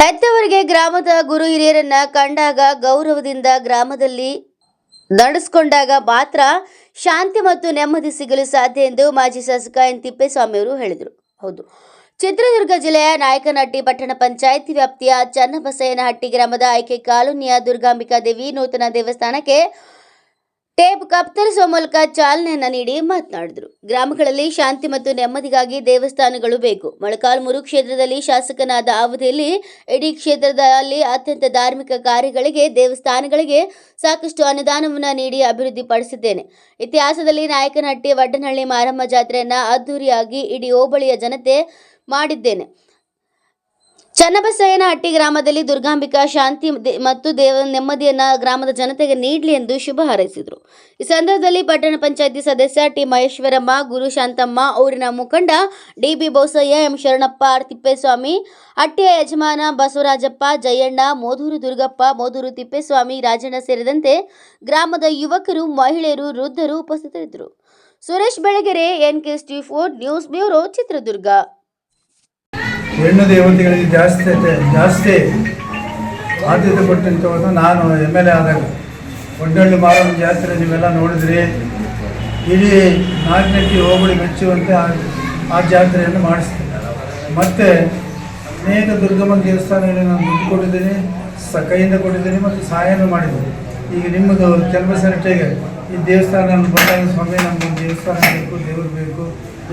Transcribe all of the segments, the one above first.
ಹೆತ್ತವರಿಗೆ ಗ್ರಾಮದ ಗುರು ಹಿರಿಯರನ್ನ ಕಂಡಾಗ ಗೌರವದಿಂದ ಗ್ರಾಮದಲ್ಲಿ ನಡೆಸ್ಕೊಂಡಾಗ ಮಾತ್ರ ಶಾಂತಿ ಮತ್ತು ನೆಮ್ಮದಿ ಸಿಗಲು ಸಾಧ್ಯ ಎಂದು ಮಾಜಿ ಶಾಸಕ ಎನ್ ತಿಪ್ಪೇಸ್ವಾಮಿಯವರು ಹೇಳಿದರು. ಹೌದು. ಚಿತ್ರದುರ್ಗ ಜಿಲ್ಲೆಯ ನಾಯಕನಹಟ್ಟಿ ಪಟ್ಟಣ ಪಂಚಾಯಿತಿ ವ್ಯಾಪ್ತಿಯ ಚನ್ನಬಸಯ್ಯನಹಟ್ಟಿ ಗ್ರಾಮದ ಆಯ್ಕೆ ಕಾಲೋನಿಯ ದುರ್ಗಾಂಬಿಕಾ ದೇವಿ ನೂತನ ದೇವಸ್ಥಾನಕ್ಕೆ ಟೇಪ್ ಕತ್ತರಿಸುವ ಮೂಲಕ ಚಾಲನೆಯನ್ನ ನೀಡಿ ಮಾತನಾಡಿದರು. ಗ್ರಾಮಗಳಲ್ಲಿ ಶಾಂತಿ ಮತ್ತು ನೆಮ್ಮದಿಗಾಗಿ ದೇವಸ್ಥಾನಗಳು ಬೇಕು. ಮೊಳಕಾಲ್ಮೂರು ಕ್ಷೇತ್ರದಲ್ಲಿ ಶಾಸಕನಾದ ಅವಧಿಯಲ್ಲಿ ಇಡೀ ಕ್ಷೇತ್ರದಲ್ಲಿ ಅತ್ಯಂತ ಧಾರ್ಮಿಕ ಕಾರ್ಯಗಳಿಗೆ, ದೇವಸ್ಥಾನಗಳಿಗೆ ಸಾಕಷ್ಟು ಅನುದಾನವನ್ನು ನೀಡಿ ಅಭಿವೃದ್ಧಿಪಡಿಸಿದ್ದೇನೆ. ಇತಿಹಾಸದಲ್ಲಿ ನಾಯಕನಹಟ್ಟಿ, ವಡ್ಡನಹಳ್ಳಿ, ಮಾರಮ್ಮ ಜಾತ್ರೆಯನ್ನು ಅದ್ದೂರಿಯಾಗಿ ಇಡೀ ಹೋಬಳಿಯ ಜನತೆ ಮಾಡಿದ್ದೇನೆ. ಚನ್ನಬಸಯ್ಯನಹಟ್ಟಿ ಗ್ರಾಮದಲ್ಲಿ ದುರ್ಗಾಂಬಿಕಾ ಶಾಂತಿ ಮತ್ತು ದೇವ ನೆಮ್ಮದಿಯನ್ನ ಗ್ರಾಮದ ಜನತೆಗೆ ನೀಡಲಿ ಎಂದು ಶುಭ ಹಾರೈಸಿದರು. ಈ ಸಂದರ್ಭದಲ್ಲಿ ಪಟ್ಟಣ ಪಂಚಾಯಿತಿ ಸದಸ್ಯ ಟಿ ಮಹೇಶ್ವರಮ್ಮ, ಗುರು ಶಾಂತಮ್ಮ, ಊರಿನ ಮುಖಂಡ D B Bosayya, M Sharanappa R Thippeswamy, ಹಟ್ಟಿಯ ಯಜಮಾನ ಬಸವರಾಜಪ್ಪ, ಜಯಣ್ಣ, ಮೋದೂರು ದುರ್ಗಪ್ಪ, ಮೋದೂರು ತಿಪ್ಪೇಸ್ವಾಮಿ, ರಾಜಣ್ಣ ಸೇರಿದಂತೆ ಗ್ರಾಮದ ಯುವಕರು, ಮಹಿಳೆಯರು, ವೃದ್ಧರು ಉಪಸ್ಥಿತರಿದ್ದರು. Suresh Belagere, N K four news bureau, Chitradurga. ಹೆಣ್ಣು ದೇವತೆಗಳಿಗೆ ಜಾಸ್ತಿ ಜಾಸ್ತಿ ಆದ್ಯತೆ ಕೊಟ್ಟಂಥವನ್ನು ನಾನು ಎಂ ಎಲ್ ಎ ಆದಾಗ ಒಡ್ಡಳ್ಳಿ ಮಾರಮ್ಮ ಜಾತ್ರೆ ನೀವೆಲ್ಲ ನೋಡಿದ್ರಿ. ಇಡೀ ನಾಟ್ಯಕ್ಕೆ ಹೋಬಳಿ ಮೆಚ್ಚುವಂತೆ ಆ- ಜಾತ್ರೆಯನ್ನು ಮಾಡಿಸ್ತೀನಿ. ಮತ್ತು ಅನೇಕ ದುರ್ಗಮ್ಮನ ದೇವಸ್ಥಾನಗಳಿಗೆ ನಾನು ದುಡ್ಡು ಕೊಟ್ಟಿದ್ದೀನಿ ಸ ಕೈಯಿಂದ ಕೊಟ್ಟಿದ್ದೀನಿ ಮತ್ತು ಸಹಾಯನೂ ಮಾಡಿದ್ದೀನಿ. ಈಗ ನಿಮ್ಮದು ಚನ್ನಬಸವನಟ್ಟಿಗೆ ಈ ದೇವಸ್ಥಾನ ಬಂದಾಗ ಸ್ವಾಮಿ ನಮ್ಗೊಂದು ದೇವಸ್ಥಾನ ಬೇಕು, ದೇವರು ಬೇಕು.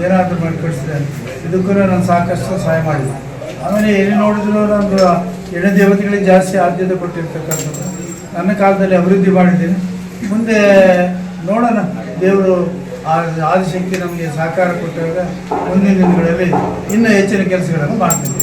ಏನಾದರೂ ಮಾಡಿ ಕಳಿಸಿದೆ ಇದಕ್ಕೂ ನಾನು ಸಾಕಷ್ಟು ಸಹಾಯ ಮಾಡಿದೆ. ಆಮೇಲೆ ಎಲ್ಲಿ ನೋಡಿದ್ರು ನಂದು ಎಣ್ಣೆ ದೇವತೆಗಳಿಗೆ ಜಾಸ್ತಿ ಆದ್ಯತೆ ಕೊಟ್ಟಿರ್ತಕ್ಕಂಥದ್ದು. ನನ್ನ ಕಾಲದಲ್ಲಿ ಅಭಿವೃದ್ಧಿ ಮಾಡಿದ್ದೀನಿ. ಮುಂದೆ ನೋಡೋಣ. ದೇವರು ಆ ಆದಿಶಕ್ತಿ ನಮಗೆ ಸಹಕಾರ ಕೊಟ್ಟಾಗ ಮುಂದಿನ ದಿನಗಳಲ್ಲಿ ಇನ್ನೂ ಹೆಚ್ಚಿನ ಕೆಲಸಗಳನ್ನು ಮಾಡ್ತೀನಿ.